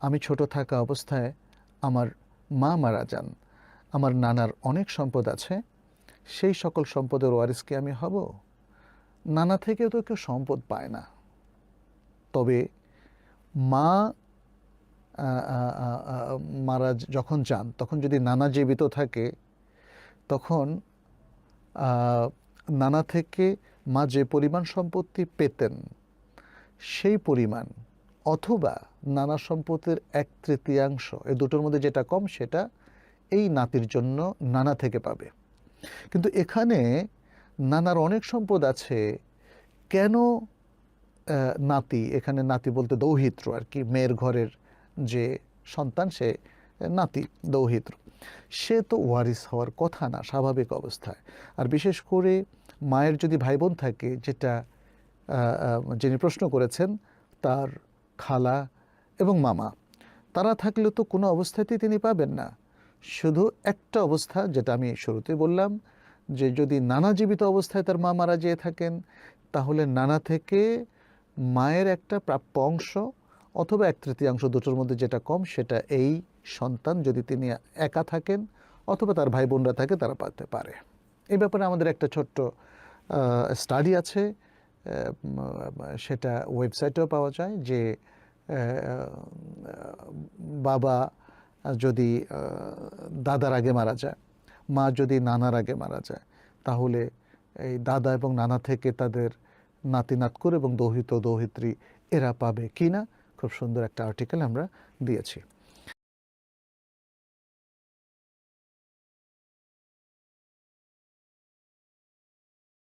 আমি ছোট থাকা অবস্থায় আমার মা মারা যান। আমার নানার অনেক সম্পদ আছে। সেই সকল সম্পদের ওয়ারিস কি আমি হব। নানা থেকে তো কেউ সম্পদ পায় না। তবে মা মারা যখন যান, তখন যদি নানা জীবিত থাকে, তখন নানা থেকে মা যে পরিমাণ সম্পত্তি পেতেন, সেই পরিমাণ অথবা নানা সম্পত্তির এক তৃতীয়াংশ এই দুটোর মধ্যে যেটা কম সেটা এই নাতির জন্য নানা থেকে পাবে। কিন্তু এখানে নানার অনেক সম্পদ আছে, কেন নাতি, এখানে নাতি বলতে দৌহিত্র আর কি, মেয়ের ঘরের যে সন্তান সে নাতি, দৌহিত্র। সে তো ওয়ারিস হওয়ার কথা না, স্বাভাবিক অবস্থায়। আর বিশেষ করে মায়ের যদি ভাই বোন থাকে, যেটা যিনি প্রশ্ন করেছেন, তার খালা এবং মামা, তারা থাকলে তো কোনো অবস্থাতেই তিনি পাবেন না। শুধু একটা অবস্থা যেটা আমি শুরুতে বললাম, যে যদি নানা জীবিত অবস্থায় তার মা মারা যেয়ে থাকেন, তাহলে নানা থেকে মায়ের একটা প্রাপ্য অংশ অথবা এক তৃতীয়াংশ দুটোর মধ্যে যেটা কম, সেটা এই সন্তান যদি তিনি একা থাকেন অথবা তার ভাই বোনরা থাকে, তারা পাতে পারে। এই ব্যাপারে আমাদের একটা ছোট্ট স্টাডি আছে। সেটা ওয়েবসাইটেও পাওয়া যায় যে বাবা যদি দাদার আগে মারা যায়, মা যদি নানার আগে মারা যায়, তাহলে এই দাদা এবং নানা থেকে তাদের নাতি, নাতকুর এবং দৌহিত, দৌহিত্রী এরা পাবে কি না খুব সুন্দর একটা আর্টিকেল আমরা দিয়েছি।